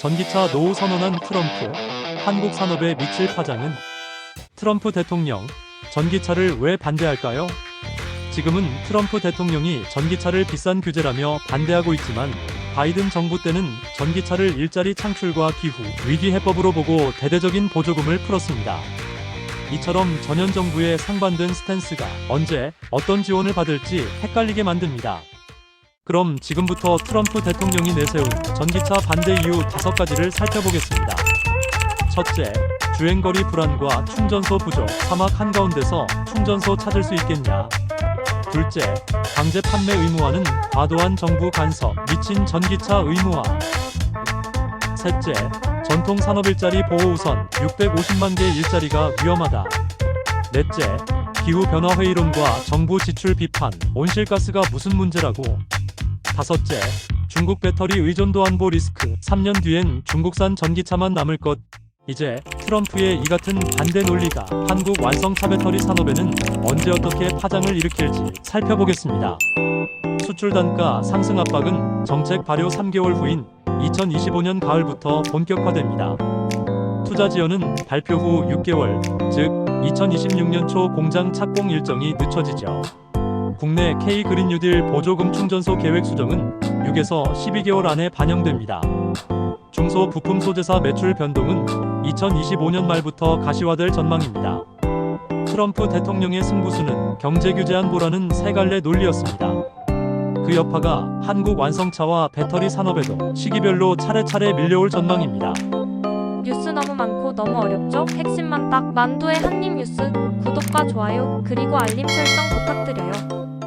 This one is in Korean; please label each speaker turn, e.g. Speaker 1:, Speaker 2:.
Speaker 1: 전기차 노후 선언한 트럼프, 한국 산업에 미칠 파장은 트럼프 대통령, 전기차를 왜 반대할까요? 지금은 트럼프 대통령이 전기차를 비싼 규제라며 반대하고 있지만 바이든 정부 때는 전기차를 일자리 창출과 기후, 위기 해법으로 보고 대대적인 보조금을 풀었습니다. 이처럼 전현 정부의 상반된 스탠스가 언제 어떤 지원을 받을지 헷갈리게 만듭니다. 그럼 지금부터 트럼프 대통령이 내세운 전기차 반대 이유 다섯 가지를 살펴보겠습니다. 첫째, 주행거리 불안과 충전소 부족, 사막 한가운데서 충전소 찾을 수 있겠냐? 둘째, 강제 판매 의무화는 과도한 정부 간섭, 미친 전기차 의무화. 셋째, 전통 산업 일자리 보호 우선 650만 개 일자리가 위험하다. 넷째, 기후 변화 회의론과 정부 지출 비판, 온실가스가 무슨 문제라고. 다섯째, 중국 배터리 의존도 안보 리스크, 3년 뒤엔 중국산 전기차만 남을 것. 이제 트럼프의 이 같은 반대 논리가 한국 완성차 배터리 산업에는 언제 어떻게 파장을 일으킬지 살펴보겠습니다. 수출 단가 상승 압박은 정책 발효 3개월 후인 2025년 가을부터 본격화됩니다. 투자 지원은 발표 후 6개월, 즉 2026년 초 공장 착공 일정이 늦춰지죠. 국내 K 그린 뉴딜 보조금 충전소 계획 수정은 6에서 12개월 안에 반영됩니다. 중소 부품 소재사 매출 변동은 2025년 말부터 가시화될 전망입니다. 트럼프 대통령의 승부수는 경제 규제 안보라는 세 갈래 논리였습니다. 그 여파가 한국 완성차와 배터리 산업에도 시기별로 차례차례 밀려올 전망입니다.
Speaker 2: 뉴스 너무 많고 너무 어렵죠? 핵심만 딱 만두의 한입 뉴스 구독과 좋아요 그리고 알림 설정 부탁드려요.